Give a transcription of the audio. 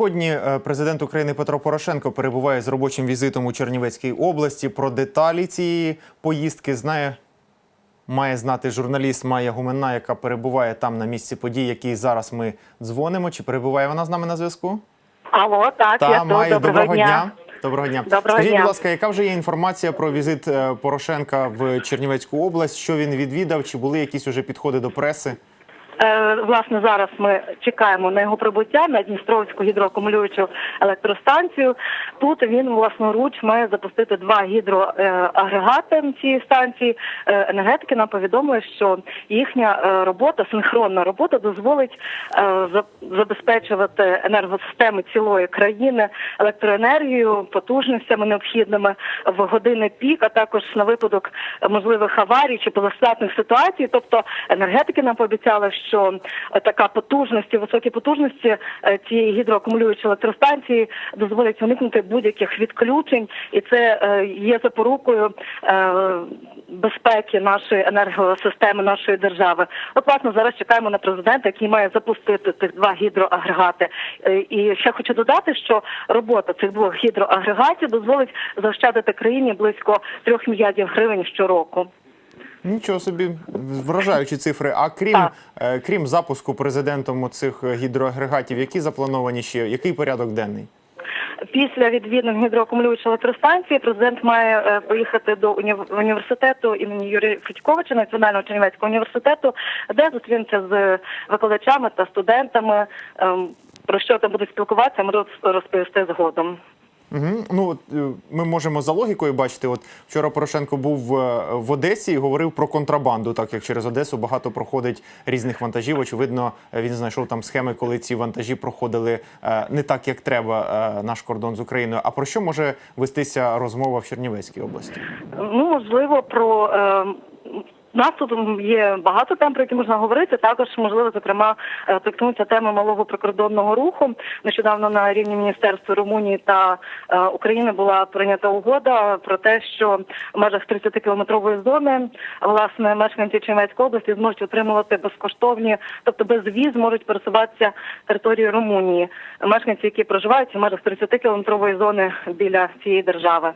Сьогодні е, президент України Петро Порошенко перебуває з робочим візитом у Чернівецькій області. Про деталі цієї поїздки знає. Має знати журналіст Майя Гуменна, яка перебуває там на місці подій, якій зараз ми дзвонимо. Чи перебуває вона з нами на зв'язку? Алло, так, Та я тут. Майя, доброго, дня. Доброго дня. Доброго Скажіть, дня. будь ласка, яка вже є інформація про візит е, Порошенка в Чернівецьку область? Що він відвідав? Чи були якісь уже підходи до преси? Е, власне, зараз ми чекаємо на його прибуття на Дністровську гідроакумулюючу електростанцію. Тут він власноруч має запустити два гідроагрегати цієї станції. Е, енергетики нам повідомили, що їхня е, робота, синхронна робота, дозволить за- забезпечувати енергосистеми цілої країни електроенергією, потужностями необхідними в години пік, а також на випадок можливих аварій чи позаштатних ситуацій. Тобто енергетики нам пообіцяли, що е, така потужності, високі потужності е, цієї гідроакумулюючої електростанції дозволять уникнути будь-яких відключень, і це е, є запорукою безпеки нашої енергосистеми, нашої держави. От власне зараз чекаємо на президента, який має запустити цих два гідроагрегати. І ще хочу додати, що робота цих двох гідроагрегатів дозволить заощадити країні близько трьох мільярдів гривень щороку. Нічого собі вражаючі цифри. А крім, е, крім запуску президентом цих гідроагрегатів, які заплановані ще? Який порядок денний? Після відвідин гідроакумулюючої електростанції президент має е, поїхати до уні- університету імені Юрія Федьковича, Національного Чернівецького університету, де зустрінеться з викладачами та студентами. Ем, Про що там будуть спілкуватися, можу розповісти згодом. Угу. Ну от е, ми можемо за логікою бачити. От вчора Порошенко був е, в Одесі і говорив про контрабанду, так як через Одесу багато проходить різних вантажів. Очевидно, е, він знайшов там схеми, коли ці вантажі проходили не так, як треба наш кордон з Україною. А про що може вестися розмова в Чернівецькій області? Ну, можливо, про е, нас тут є багато тем, про які можна говорити. Також можливо, зокрема, е, торкнуться теми малого прикордонного руху. Нещодавно на рівні міністерства Румунії та е, України була прийнята угода про те, що в межах 30 кілометрової зони власне мешканці Чернівецької області зможуть отримувати безкоштовні, тобто без віз можуть пересуватися територією Румунії. Мешканці, які проживають в межах 30 кілометрової зони біля цієї держави.